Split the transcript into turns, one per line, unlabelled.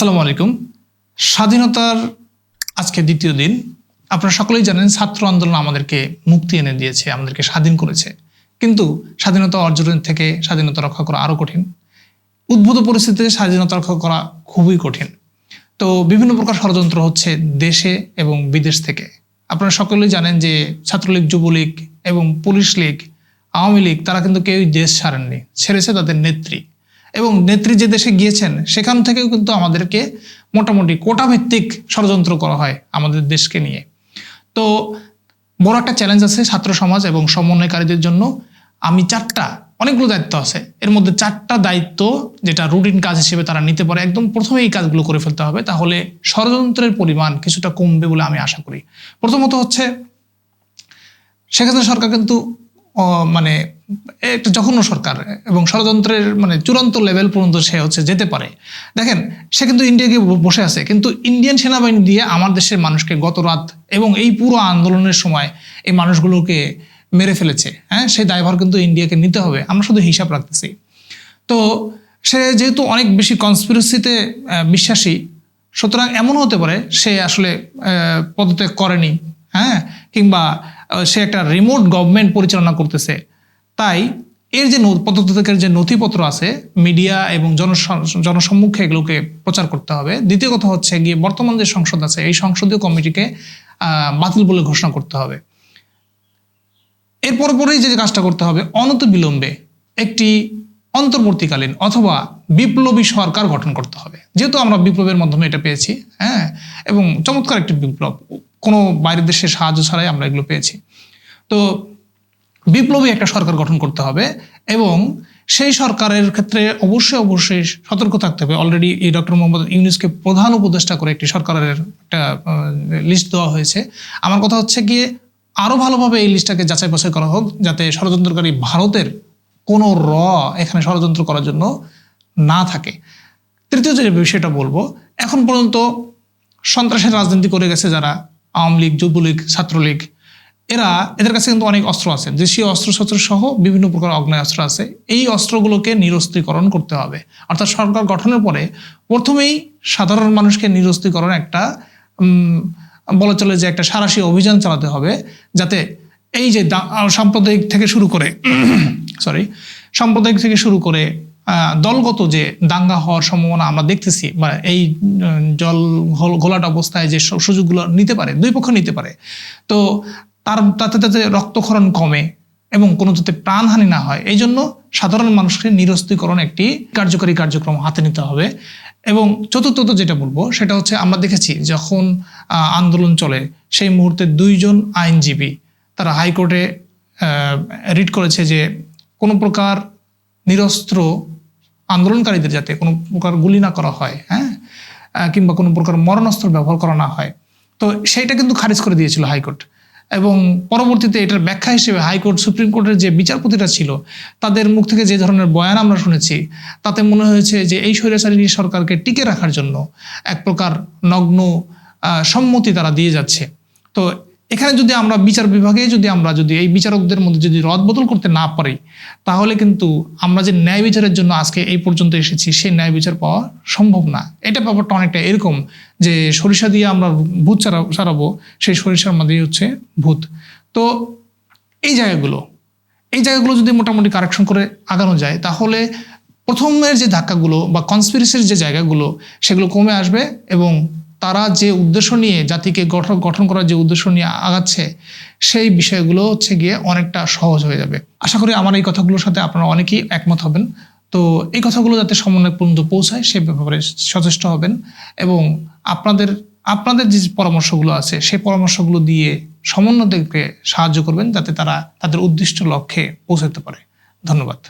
আসসালামু আলাইকুম। স্বাধীনতার আজকে দ্বিতীয় দিন। আপনারা সকলেই জানেন ছাত্র আন্দোলন আমাদেরকে মুক্তি এনে দিয়েছে, আমাদেরকে স্বাধীন করেছে। কিন্তু স্বাধীনতা অর্জনের থেকে স্বাধীনতা রক্ষা করা আরও কঠিন। উদ্ভূত পরিস্থিতিতে স্বাধীনতা রক্ষা করা খুবই কঠিন। তো বিভিন্ন প্রকার ষড়যন্ত্র হচ্ছে দেশে এবং বিদেশ থেকে। আপনারা সকলেই জানেন যে ছাত্রলীগ, যুবলীগ এবং পুলিশ লীগ, আওয়ামী লীগ, তারা কিন্তু কেউই দেশ ছাড়েননি। ছেড়েছে তাদের নেত্রী। এবং নেত্রী যে দেশে গিয়েছেন, সেখান থেকেও কিন্তু আমাদেরকে মোটামুটি কোটা ভিত্তিক ষড়যন্ত্র করা হয় আমাদের দেশকে নিয়ে। তো বড় একটা চ্যালেঞ্জ আছে ছাত্র সমাজ এবং সমন্বয়কারীদের জন্য। আমি চারটা, অনেকগুলো দায়িত্ব আছে। এর মধ্যে চারটা দায়িত্ব যেটা রুটিন কাজ হিসেবে তারা নিতে পারে, একদম প্রথমে এই কাজগুলো করে ফেলতে হবে। তাহলে ষড়যন্ত্রের পরিমাণ কিছুটা কমবে বলে আমি আশা করি। প্রথমত হচ্ছে হাসিনা সরকার কিন্তু মানে একটা জঘন্য সরকার এবং ষড়যন্ত্রের মানে চূড়ান্ত লেভেল পর্যন্ত সে হচ্ছে যেতে পারে। দেখেন, সে কিন্তু ইন্ডিয়া বসে আছে। কিন্তু ইন্ডিয়ান সেনাবাহিনী দিয়ে আমার দেশের মানুষকে গত রাত এবং এই পুরো আন্দোলনের সময় এই মানুষগুলোকে মেরে ফেলেছে। হ্যাঁ সেই দায়ভার কিন্তু ইন্ডিয়াকে নিতে হবে। আমরা শুধু হিসাব রাখতেছি। তো সে যেহেতু অনেক বেশি কনস্পিরেসিতে বিশ্বাসী, সুতরাং এমন হতে পারে সে আসলে পদত্যাগ করেনি। হ্যাঁ কিংবা সে একটা রিমোট গভর্নমেন্ট পরিচালনা করতেছে। তাই এর যে পদত্যাগের যে নথিপত্র আছে, মিডিয়া এবং জনসম্মুখে এগুলোকে প্রচার করতে হবে। দ্বিতীয় কথা হচ্ছে গিয়ে বর্তমান যে সংসদ আছে, এই সংসদীয় কমিটিকে বাতিল বলে ঘোষণা করতে হবে। এর পরপরই যে কাজটা করতে হবে, অনত বিলম্বে একটি অন্তর্বর্তীকালীন অথবা বিপ্লবী সরকার গঠন করতে হবে। যেহেতু আমরা বিপ্লবের মাধ্যমে এটা পেয়েছি হ্যাঁ এবং চমৎকার একটি বিপ্লব। কোনো বাইরের দেশের সাহায্য ছাড়াই আমরা এগুলো পেয়েছি। তো বিপ্লবী একটা সরকার গঠন করতে হবে এবং সেই সরকারের ক্ষেত্রে অবশ্যই অবশ্যই সতর্ক থাকতে হবে। অলরেডি এই ডক্টর মোহাম্মদ ইউনুসকে প্রধান উপদেষ্টা করে একটি সরকারের একটা লিস্ট দেওয়া হয়েছে। আমার কথা হচ্ছে গিয়ে আরও ভালোভাবে এই লিস্টটাকে যাচাই বাছাই করা হোক, যাতে ষড়যন্ত্রকারী ভারতের কোনো র এখানে ষড়যন্ত্র করার জন্য না থাকে। তৃতীয় যে বিষয়টা বলব, এখন পর্যন্ত সন্ত্রাসের রাজনীতি করে গেছে যারা আওয়ামী লীগ, যুবলীগ, ছাত্রলীগ এরা এদের কাছে কিন্তু অনেক অস্ত্র আছে। দেশীয় অস্ত্র শস্ত্র সহ বিভিন্ন প্রকার অস্ত্র আছে, এই অস্ত্রগুলোকে নিরস্ত্রীকরণ করতে হবে। অর্থাৎ সরকার গঠনের পরে প্রথমেই সাধারণ মানুষকে নিরস্ত্রীকরণ একটা বলা চলে যে একটা সারাশি অভিযান চালাতে হবে, যাতে এই যে সাম্প্রদায়িক থেকে শুরু করে সরি সাম্প্রদায়িক থেকে শুরু করে দলগত যে দাঙ্গা হওয়ার সম্ভাবনা আমরা দেখতেছি, বা এই জল ঘোল- ঘোলাট অবস্থায় যে সুযোগগুলো নিতে পারে, দুই পক্ষ নিতে পারে। তো তার তাতে তাতে রক্তক্ষরণ কমে এবং কোনো যাতে প্রাণহানি না হয়। এই জন্য সাধারণ মানুষকে নিরস্ত্রীকরণ একটি কার্যকরী কার্যক্রম হাতে নিতে হবে। এবং চতুর্থত যেটা বলব, সেটা হচ্ছে আমরা দেখেছি যখন আন্দোলন চলে, সেই মুহূর্তে দুইজন আইনজীবী তারা হাইকোর্টে রিট করেছে যে কোনো প্রকার নিরস্ত্র আন্দোলনকারীদের যাতে কোনো প্রকার গুলি না করা হয় হ্যাঁ? কিংবা কোনো প্রকার মরণাস্ত্র ব্যবহার করা না হয়। তো সেইটা কিন্তু খারিজ করে দিয়েছিল হাইকোর্ট। এবং পরবর্তীতে এটার ব্যাখ্যা হিসেবে হাইকোর্ট, সুপ্রিম কোর্টের যে বিচারপতিরা ছিল, তাদের মুখ থেকে যে ধরনের বয়ান আমরা শুনেছি, তাতে মনে হয়েছে যে এই স্বৈরাচারী সরকারকে টিকে রাখার জন্য এক প্রকার নগ্ন সম্মতি তারা দিয়ে যাচ্ছে। তো এখানে যদি আমরা বিচার বিভাগে যদি আমরা যদি এই বিচারকদের মধ্যে যদি রদ বদল করতে না পারি, তাহলে কিন্তু আমরা যে ন্যায় বিচারের জন্য আজকে এই পর্যন্ত এসেছি, সেই ন্যায় বিচার পাওয়া সম্ভব না। এটা ব্যাপারটা অনেকটা এরকম যে সরিষা দিয়ে আমরা ভূত ছাড়া সারাবো সেই সরিষার মধ্যেই হচ্ছে ভূত। তো এই জায়গাগুলো এই জায়গাগুলো যদি মোটামুটি কারেকশন করে আগানো যায়, তাহলে প্রথমের যে ধাক্কাগুলো বা কনস্পিরেসির যে জায়গাগুলো, সেগুলো কমে আসবে এবং তারা যে উদ্দেশ্য নিয়ে জাতিকে গঠন গঠন করার যে উদ্দেশ্য নিয়ে আগাচ্ছে, সেই বিষয়গুলো হচ্ছে গিয়ে অনেকটা সহজ হয়ে যাবে। আশা করি আমার এই কথাগুলোর সাথে আপনারা অনেকেই একমত হবেন। তো এই কথাগুলো যাতে সমন্বয় পর্যন্ত পৌঁছায়, সে ব্যাপারে সচেষ্ট হবেন এবং আপনাদের আপনাদের যে পরামর্শগুলো আছে সেই পরামর্শগুলো দিয়ে সমন্বয়দেরকে সাহায্য করবেন যাতে তারা তাদের উদ্দিষ্ট লক্ষ্যে পৌঁছাতে পারে। ধন্যবাদ।